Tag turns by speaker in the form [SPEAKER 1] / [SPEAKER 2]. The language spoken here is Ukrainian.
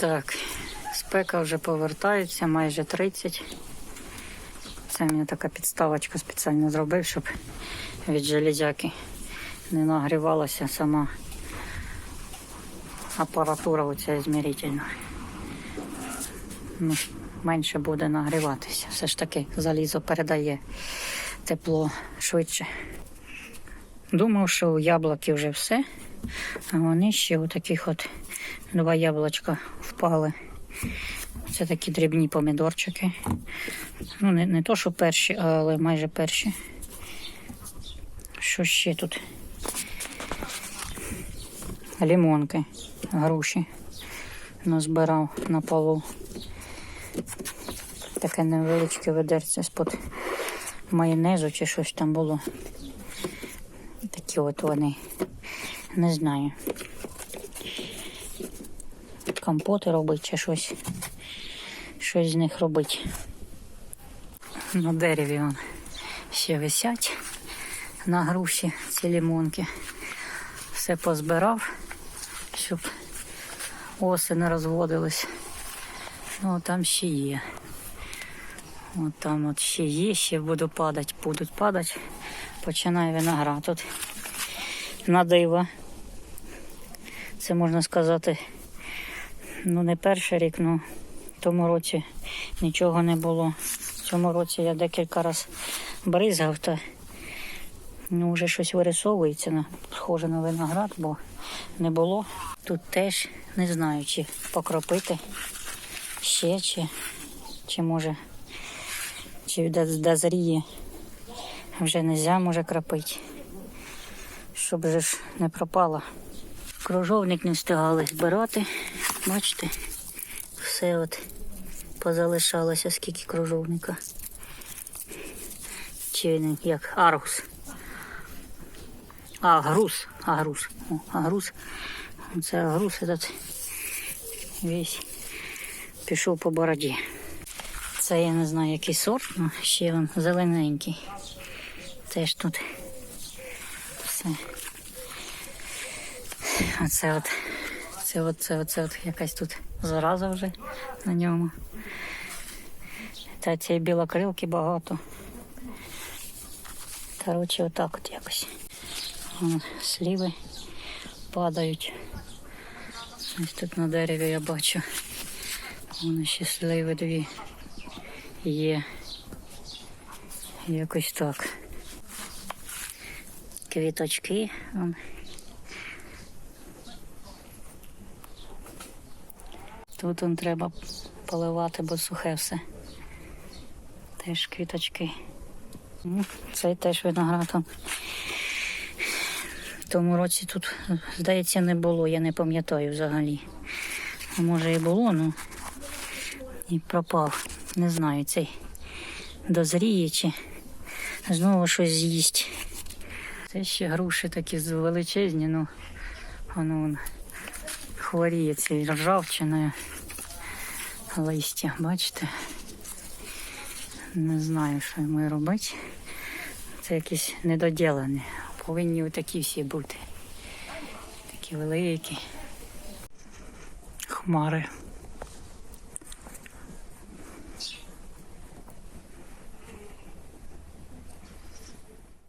[SPEAKER 1] Так, спека вже повертається, майже 30. Це мені така підставочка спеціально зробив, щоб від железяки не нагрівалася сама апаратура оця ізмірительна. Ну, менше буде нагріватися. Все ж таки залізо передає тепло швидше. Думав, що у яблуки вже все, а вони ще у таких от два яблучка впали. Це такі дрібні помідорчики. Ну, не, не то, що перші, але майже перші. Що ще тут? Лімонки, груші назбирав на полу. Таке невеличке ведерце з-под майонезу чи щось там було. Такі от вони. Не знаю. Компоти робить чи щось. Щось з них робить. На дереві вон ще висять на груші ці лімонки. Все позбирав, щоб оси не розводились. Ну, там ще є. От там от ще є, ще буду падати, будуть падати. Починає виноград тут. На диво. Це можна сказати, ну не перший рік, ну в тому році нічого не було. В цьому році я декілька разів бризгав, та ну, вже щось вирисовується, на, схоже на виноград, бо не було. Тут теж не знаю, чи покропити ще, чи, чи може, чи до- дозріє. Вже не можна може кропити, щоб ж не пропало. Кружовник не встигали збирати. Бачите, все от позалишалося, скільки кружовника. Чи він як аргус. А, груз, агрус. О, агрус. Це агрус этот весь пішов по бороді. Це я не знаю, який сорт, але ще він зелененький. Теж тут все. А це от, це от, це от, це от якась тут зараза вже на ньому. Та цієї білокрилки багато. Коротше, отак от якось. Вон, сліви падають. Ось тут на дереві я бачу. Вони ще сливи дві є. Якось так. Квіточки. Вон. Тут он треба поливати, бо сухе все. Теж квіточки. Ну, Цей теж виноград. В тому році тут, здається, не було, я не пам'ятаю взагалі. А може і було, ну і пропав. Не знаю, цей дозріє чи знову щось з'їсть. Це ще груші такі величезні, ну воно вон хворіє цією ржавчиною листя, бачите? Не знаю, що йому робити. Це якісь недоділені. Повинні такі всі бути. Такі великі. Хмари